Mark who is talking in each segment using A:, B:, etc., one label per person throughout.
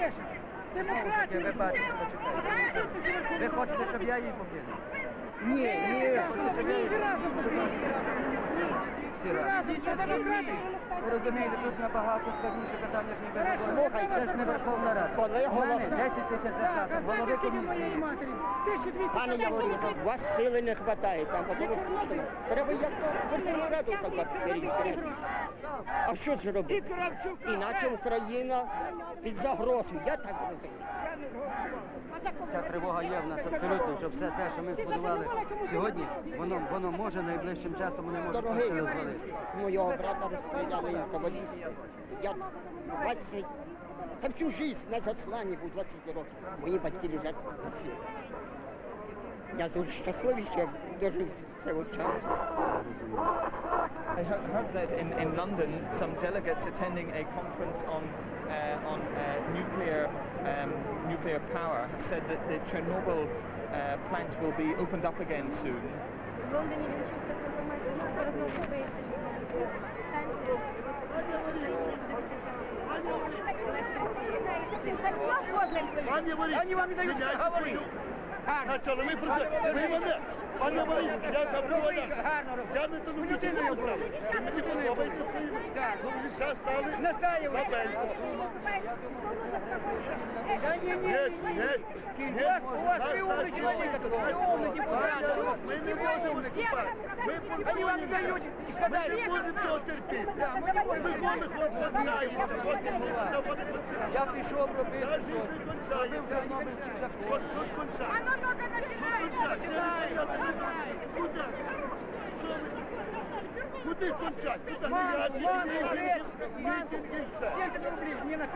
A: чешете?
B: Ви бачите, почекайте. Ви хочете, щоб я її покинув?
C: Ні, ні.
A: Всі разом
B: Всі разом.
A: Це демократія.
B: Ви розумієте, тут набагато складніше питання, ніж ви
A: Хорошо,
B: Це ж не Верховна Рада.
C: коли
B: У мене
C: голос-
B: 10 тисяч
A: Так, а
B: голови
A: знаєте, скільки моєї
B: комісії.
A: матері? 1200
C: Пане Яворівна, у вас сили не вистачає там, тому що треба як то Верховну Раду так перейти. А що ж робити? Іначе Україна під загрозою, я так розумію.
B: Ця тривога є в нас абсолютно, щоб все те, що ми збудували сьогодні, воно, воно може найближчим часом вони можуть
C: Дорогий,
B: все розвалити.
C: моєго брата розстріляли як кабаліст. Я 20, та всю життя на засланні був 20 років. Мої батьки лежать на сілі. Я дуже щасливий, що я дожив цього часу.
D: I he- heard that in, in London, some delegates attending a conference on uh, on uh, nuclear um, nuclear power have said that the Chernobyl uh, plant will be opened up again soon.
E: В Лондоні він чув таку інформацію, що скоро знову відкриється Чорнобильська станція.
A: Они вам не дают говорить.
F: Начали, ви про це, ви мене, пане Борис, я за провода.
A: Гарно робите.
F: Я не тому людину я брав. Ви мені подобається свої. Ну, вже зараз стали
A: Настаивай.
F: Бабенько.
A: Да не, не,
F: Є,
A: не,
F: є,
A: не.
F: є.
A: У вас, у вас
F: Нас
A: вы умный
F: так
A: человек,
F: зробили.
A: вы умный депутат.
F: Ми не можемо виступати. Ми
A: Они вам не дают
F: Ми
A: сказать.
F: не будемо цього терпіти.
A: Да, мы не будем.
F: Ми ходимо, хлопці, знаємо, що ходимо, заводи
B: Я пішов робити
F: Наш
B: щось.
F: жизнь не кончається.
B: Чорнобильський закон.
F: От що ж кончається?
E: Оно только начинается.
F: Куди? Кончать?
A: Мам,
F: Мільярди,
A: мам,
F: мільярди,
A: молодец.
F: мітинги, і все.
A: 70 рублей мне на...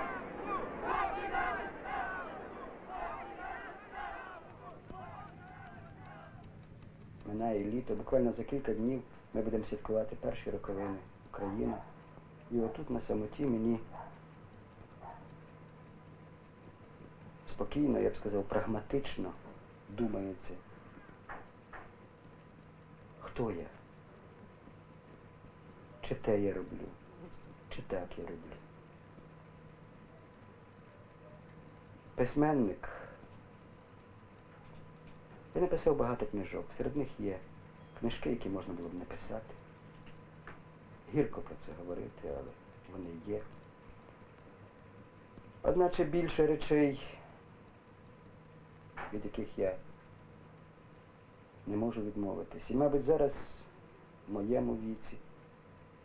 G: Минає літо, буквально за кілька днів ми будемо святкувати перші роковини України. І отут на самоті мені спокійно, я б сказав, прагматично думається, хто я? Чи те я роблю, чи так я роблю. Письменник. Я написав багато книжок. Серед них є книжки, які можна було б написати. Гірко про це говорити, але вони є. Одначе більше речей, від яких я не можу відмовитись. І, мабуть, зараз в моєму віці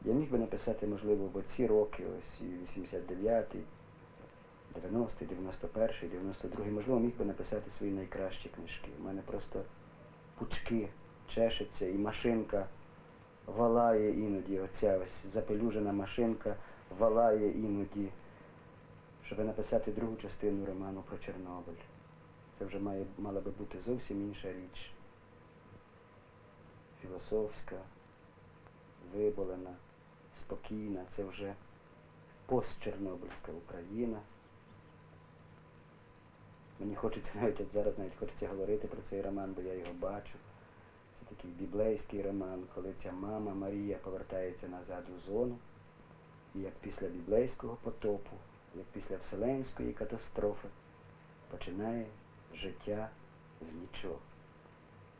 G: я міг би написати, можливо, в оці роки, ось і 89-й, 90-й, 91-й, 92-й, можливо, міг би написати свої найкращі книжки. У мене просто пучки чешеться і машинка валає іноді, оця ось запелюжена машинка валає іноді, щоб написати другу частину роману про Чорнобиль. Це вже має, мала би бути зовсім інша річ. Філософська, виболена, спокійна. Це вже постчорнобильська Україна. Мені хочеться навіть от зараз навіть хочеться говорити про цей роман, бо я його бачу. Це такий біблейський роман, коли ця мама Марія повертається назад у зону. І як після біблейського потопу, як після вселенської катастрофи, починає життя з нічого.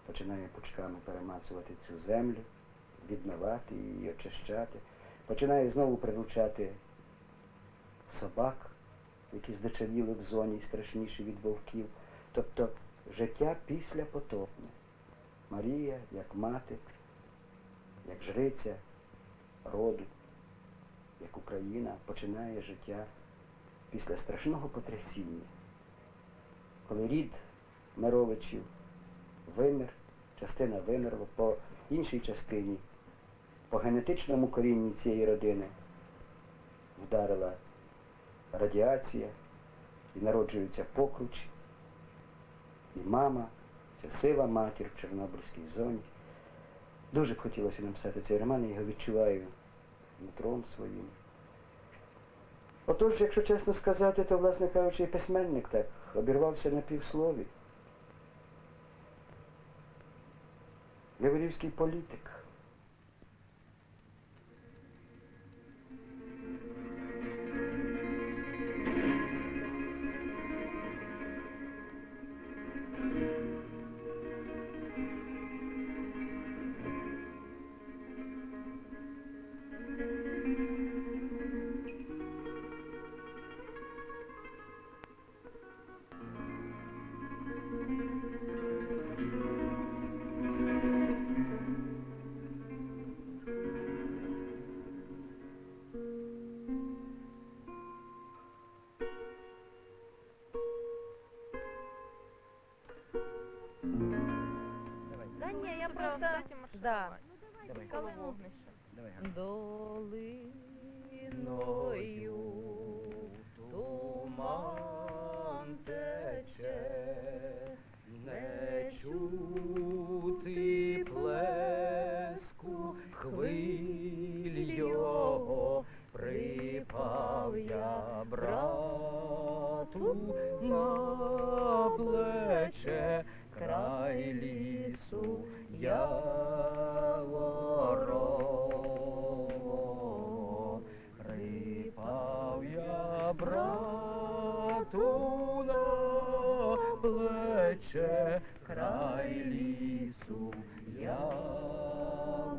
G: Починає пучками перемацувати цю землю, відмивати її, очищати. Починає знову приручати собак, які здичавіли в зоні страшніші від вовків. Тобто життя після потопне. Марія, як мати, як жриця роду, як Україна, починає життя після страшного потрясіння. Коли рід Мировичів вимер, частина вимерла, по іншій частині, по генетичному корінні цієї родини вдарила радіація, і народжуються покручі, і мама, ця сива матір в Чорнобильській зоні. Дуже б хотілося написати цей роман, я його відчуваю нутром своїм. Отож, якщо чесно сказати, то, власне кажучи, письменник так обірвався на півслові. Яворівський політик.
E: Просто
H: кстати,
E: да.
G: Давай. Давай, Ганна.
E: Долиною туман тече,
G: не чути плече, край лісу яворо.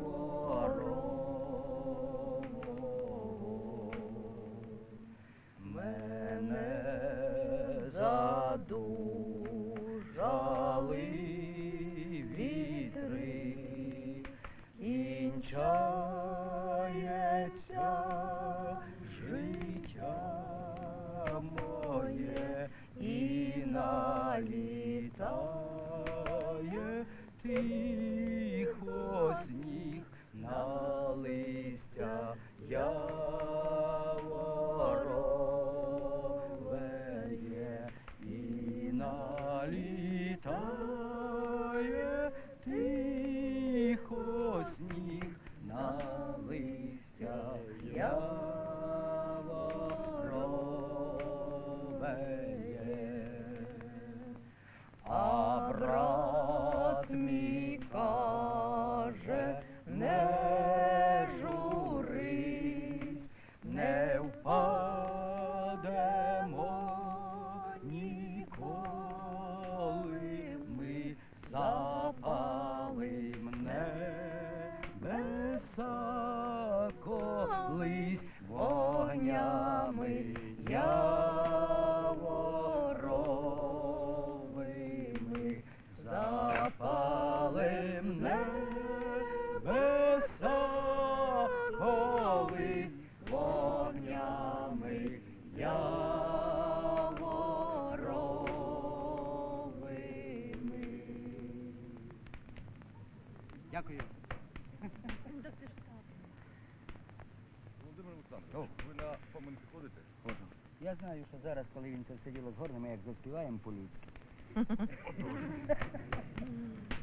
G: Тихо сніг на листя яворовеє і колись вогнями
I: Володимир ви на поминки ходите?
G: Ходжу. Я знаю, що зараз, коли він це все діло згорне, ми як заспіваємо по-людськи.